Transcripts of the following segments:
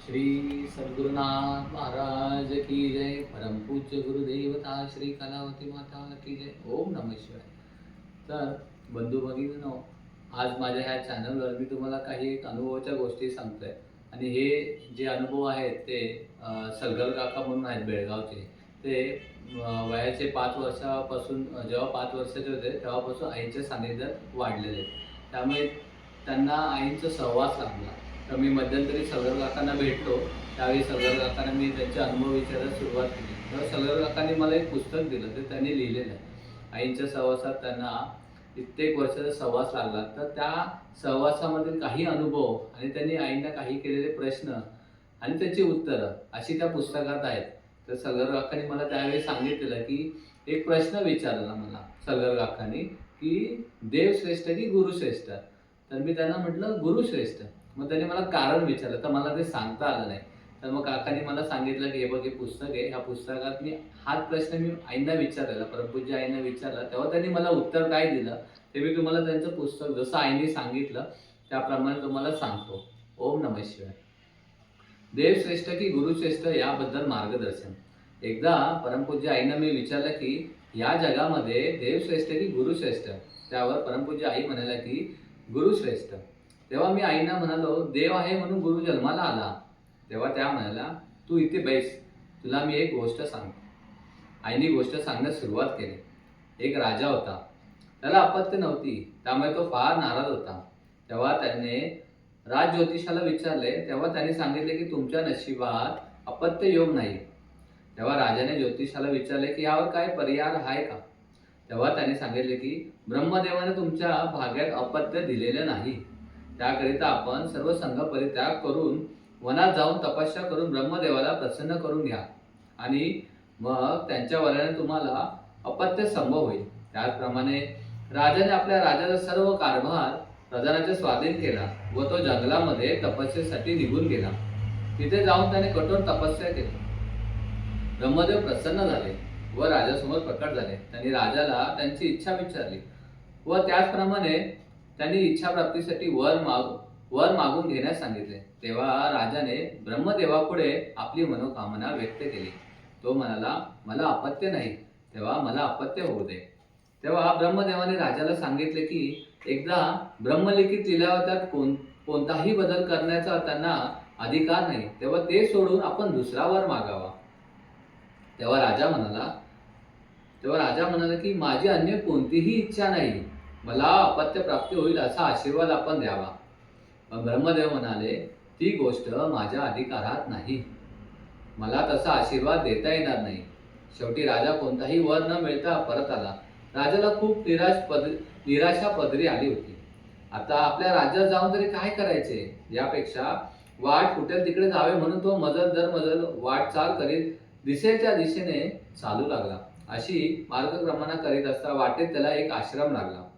श्री सद्गुरुनाथ महाराज की जय। परमपूज्य गुरुदेवता श्री कलावती माता की जय। ओम नमः शिवाय। तर बंधू भगिनीनो आज माझ्या ह्या चॅनलवर मी तुम्हाला काही एक अनुभवाच्या गोष्टी सांगतोय. आणि हे जे अनुभव आहेत ते सलगर काका म्हणून आहेत बेळगावचे. ते वयाचे पाच वर्षापासून जेव्हा पाच वर्षाचे होते तेव्हापासून आईच्या सानिध्यात वाढलेले त्यामुळे त्यांना आईंचा सहवास लागला. तर मी मध्यंतरी सलगर काकांना भेटलो. त्यावेळी सलगर काकांना मी त्यांचे अनुभव विचारायला सुरुवात केली. तेव्हा सलगर काकांनी मला एक पुस्तक दिलं ते त्यांनी लिहिलेलं आहे. आईंच्या सहवासात त्यांना कित्येक वर्षाचा सहवास लागला. तर त्या सहवासामधील काही अनुभव आणि त्यांनी आईंना काही केलेले प्रश्न आणि त्याची उत्तरं अशी त्या पुस्तकात आहेत. तर सलगर काकांनी मला त्यावेळी सांगितलेलं की एक प्रश्न विचारला मला सलगर काकांनी की देव श्रेष्ठ की गुरु श्रेष्ठ? तर मी त्यांना म्हटलं गुरु श्रेष्ठ. मग त्याने मला कारण विचारलं तर मला ते सांगता आलं नाही. तर मग काकांनी मला सांगितलं की हे बघ हे पुस्तक आहे. ह्या पुस्तकात मी हाच प्रश्न मी आईंना विचारलेला परमपूज्य आईंना विचारला. तेव्हा त्यांनी मला उत्तर काय दिलं ते मी तुम्हाला त्यांचं पुस्तक जसं आईने सांगितलं त्याप्रमाणे तुम्हाला सांगतो. ओम नम शिवाय. देवश्रेष्ठ की गुरु श्रेष्ठ याबद्दल मार्गदर्शन. एकदा परमपूज्य आईनं मी विचारलं की या जगामध्ये देवश्रेष्ठ की गुरु श्रेष्ठ? त्यावर परमपूज्य आई म्हणाल्या की गुरु श्रेष्ठ. तेव्हा मी आईना म्हणालो देव आहे म्हणून गुरु जन्माला आला. तेव्हा त्या म्हणाला तू इथे बैस तुला मी एक गोष्ट सांगतो. आईने गोष्ट सांगण्यास सुरुवात केली. एक राजा होता. त्याला अपत्य नव्हती त्यामुळे तो फार नाराज होता. तेव्हा त्याने राज ज्योतिषाला विचारले तेव्हा त्याने सांगितले की तुमच्या नशिबात अपत्य योग नाही. तेव्हा राजाने ज्योतिषाला विचारले की यावर काय पर्याय आहे का? तेव्हा त्याने सांगितले की ब्रह्मदेवाने तुमच्या भाग्यात अपत्य दिलेलं नाही. त्याकरिता आपण सर्व संघ परित्याग करून वनात जाऊन तपस्या करून ब्रह्मदेवाला प्रसन्न करून घ्या. आणि मग त्यांच्या वल्याने तुम्हाला अपत्य संभव होईल. त्याचप्रमाणे राजाने आपल्या राजाचा सर्व कारभार प्रधानाच्या स्वाधीन केला व तो जंगलामध्ये तपस्येसाठी निघून गेला. तिथे जाऊन त्याने कठोर तपस्या केली. ब्रह्मदेव प्रसन्न झाले व राजासमोर प्रकट झाले. त्यांनी राजाला त्यांची इच्छा विचारली व त्याचप्रमाणे त्यांनी इच्छा प्राप्तीसाठी वर माग वर मागून घेण्यास सांगितले. तेव्हा राजाने ब्रह्मदेवापुढे आपली मनोकामना व्यक्त केली. तो म्हणाला मला अपत्य नाही. तेव्हा मला अपत्य होऊ दे. तेव्हा ब्रह्मदेवाने राजाला सांगितले की एकदा ब्रह्मलिखित लिलावतात त्यात कोण कोणताही बदल करण्याचा त्यांना अधिकार नाही. तेव्हा ते सोडून आपण दुसरा वर मागावा. तेव्हा राजा म्हणाला तेव्हा राजा म्हणाला की माझी अन्य कोणतीही इच्छा नाही. मला अपत्य प्राप्ती होईल असा आशीर्वाद आपण द्यावा. पण ब्रह्मदेव म्हणाले ती गोष्ट माझ्या अधिकारात नाही. मला तसा आशीर्वाद देता येणार नाही. शेवटी राजा कोणताही वर न मिळता परत आला. राजाला खूप निराश पद निराशा पदरी आली होती. आता आपल्या राज्यात जाऊन तरी काय करायचे? यापेक्षा वाट कुठेल तिकडे जावे म्हणून तो मजल दर मजल वाटचाल करीत दिशेच्या दिशेने चालू लागला. अशी मार्गक्रमणा करीत असता वाटेत त्याला एक आश्रम लागला.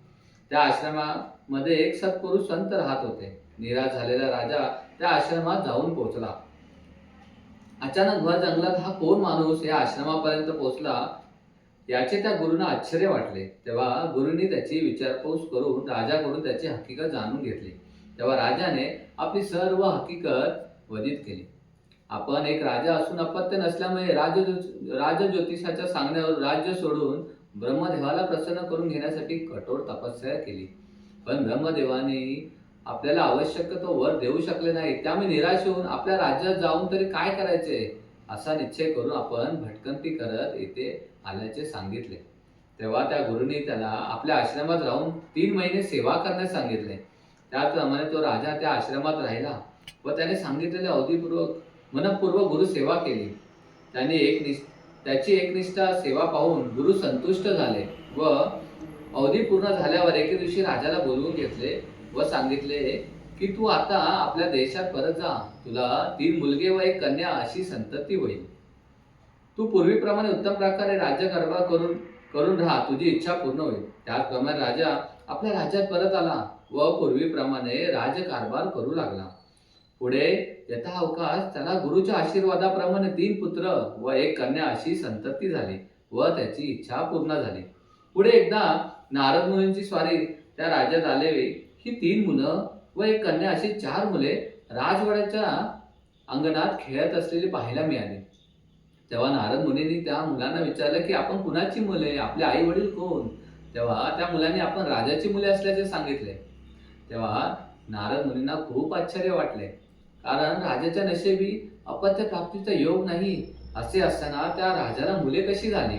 त्या आश्रमामध्ये एक सत्पुरुष संत राहत होते. निराश झालेला राजा त्या आश्रमात जाऊन पोहोचला. अचानक भर जंगलात हा कोण माणूस या आश्रमापर्यंत पोहोचला याचे त्या गुरुंना आश्चर्य वाटले. तेव्हा गुरुंनी त्याची विचारपूस करून राजाकडून त्याची हकीकत जाणून घेतली. तेव्हा राजाने आपली सर्व हकीकत वजित केली. आपण एक राजा असून अपत्य नसल्यामुळे राज राजज्योतिषाच्या सांगण्यावर राज्य सोडून ब्रह्मदेवाला प्रसन्न करून घेण्यासाठी कठोर तपस्या केली. पण ब्रह्मदेवाने आपल्याला आवश्यक तो वर देऊ शकले नाही. त्यामुळे निराश होऊन आपल्या राज्यात जाऊन तरी काय करायचे? असा निश्चय करून आपण भटकंती करत येथे आल्याचे सांगितले. तेव्हा त्या गुरुनी त्याला आपल्या आश्रमात राहून तीन महिने सेवा करण्यास सांगितले. त्याचप्रमाणे तो राजा त्या आश्रमात राहिला व त्याने सांगितलेले अवधीपूर्वक मनपूर्वक गुरु सेवा केली. त्याने एक निष्ठ त्याची एकनिष्ठा सेवा पाहून गुरु संतुष्ट झाले व अवधी पूर्ण झाल्यावर एके दिवशी राजाला बोलवून घेतले व सांगितले की तू आता आपल्या देशात परत जा. तुला तीन मुलगे व एक कन्या अशी संतती होईल. तू पूर्वीप्रमाणे उत्तम प्रकारे राज्यकारभार करून करून राहा. तुझी इच्छा पूर्ण होईल. त्याचप्रमाणे राजा आपल्या राज्यात परत आला व पूर्वीप्रमाणे राजकारभार करू लागला. पुढे यथा अवकाश त्याला गुरुच्या आशीर्वादाप्रमाणे तीन पुत्र व एक कन्या अशी संतती झाली व त्याची इच्छा पूर्ण झाली. पुढे एकदा नारद मुनींची स्वारी त्या राज्यात आले ही तीन मुलं व एक कन्या अशी चार मुले राजवाड्याच्या अंगणात खेळत असलेली पाहायला मिळाली. तेव्हा नारद मुनींनी त्या मुलांना विचारलं की आपण कुणाची मुले? आपले आई वडील कोण? तेव्हा त्या मुलांनी आपण राजाची मुले असल्याचे सांगितले. तेव्हा नारद मुनींना खूप आश्चर्य वाटले. कारण राजाच्या नशेबी अपत्य प्राप्तीचा योग नाही असे असताना त्या राजाला मुले कशी झाली?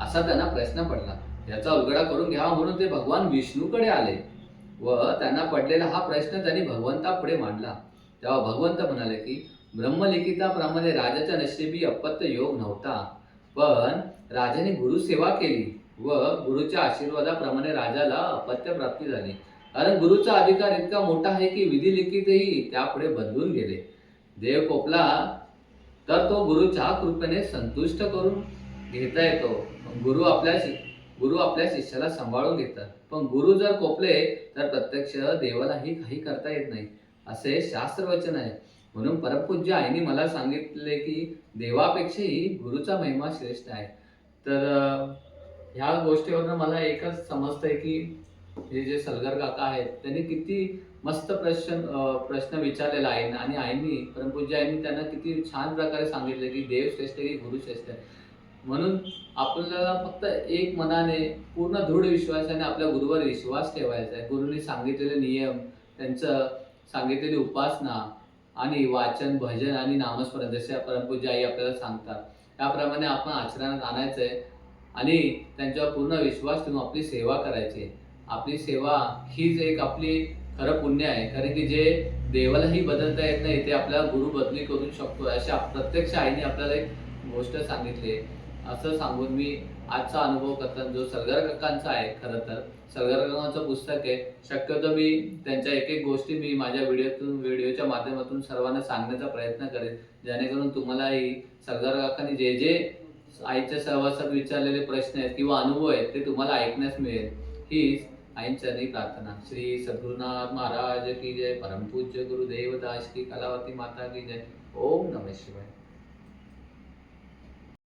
असा त्यांना प्रश्न पडला. याचा उलगडा करून घ्यावा म्हणून ते भगवान विष्णूकडे आले व त्यांना पडलेला हा प्रश्न त्यांनी भगवंतापुढे मांडला. तेव्हा भगवंत म्हणाले की ब्रह्मलिखिताप्रमाणे राजाच्या नशेबी अपत्य योग नव्हता पण राजाने गुरु सेवा केली व गुरुच्या आशीर्वादाप्रमाणे राजाला अपत्य प्राप्ती झाली. कारण गुरुचा अधिकार इतका मोठा आहे की विधी लिखितही त्यापुढे बदलून गेले. देव कोपला तर तो गुरुच्या कृपेने संतुष्ट करून घेता येतो. गुरु आपल्या शि- गुरु आपल्या शिष्याला सांभाळून घेतात. पण गुरु जर कोपले तर प्रत्यक्ष देवालाही काही करता येत नाही असे शास्त्रवचन आहे. म्हणून परमपूज्य आईने मला सांगितले की देवापेक्षाही गुरुचा महिमा श्रेष्ठ आहे. तर ह्या गोष्टीवरनं मला एकच समजतंय की हे जे सलगर काका आहेत त्यांनी किती मस्त प्रश्न प्रश्न विचारलेला आहे. आणि आईनी परमपूज्य आईनी त्यांना किती छान प्रकारे सांगितले की देव श्रेष्ठ की गुरु श्रेष्ठ. म्हणून आपल्याला फक्त एक मनाने पूर्ण दृढ विश्वासाने आपल्या गुरुवर विश्वास ठेवायचा आहे. गुरुनी सांगितलेले नियम त्यांचं सांगितलेली उपासना आणि वाचन भजन आणि नामस्मरण जसे परमपूज्य आई आपल्याला सांगतात. त्याप्रमाणे आपण आचरणात आणायचं आहे आणि त्यांच्यावर पूर्ण विश्वास ठेवून आपली सेवा करायची आहे. आपली सेवा हीच एक आपली खरं पुण्य आहे. कारण की जे देवालाही बदलता येत नाही ते आपल्याला गुरु बदली करू शकतो अशा प्रत्यक्ष आईने आपल्याला एक गोष्ट सांगितली. आहे. असं सांगून मी आजचा अनुभव करताना जो सलगर काकांचा आहे खरं तर सलगर काकांचं पुस्तक आहे. शक्यतो मी त्यांच्या एक एक गोष्टी मी माझ्या व्हिडिओतून व्हिडिओच्या माध्यमातून सर्वांना सांगण्याचा प्रयत्न करेन. जेणेकरून तुम्हालाही सलगर काकांनी जे जे आईच्या सहवासात विचारलेले प्रश्न आहेत किंवा अनुभव आहेत ते तुम्हाला ऐकण्यास मिळेल. हीच आईंचरणी प्रार्थना। श्री सद्गुरुनाथ महाराज की जय। परमपूज्य गुरुदेव दास की कलावती माता की जय। ओम नमः शिवाय।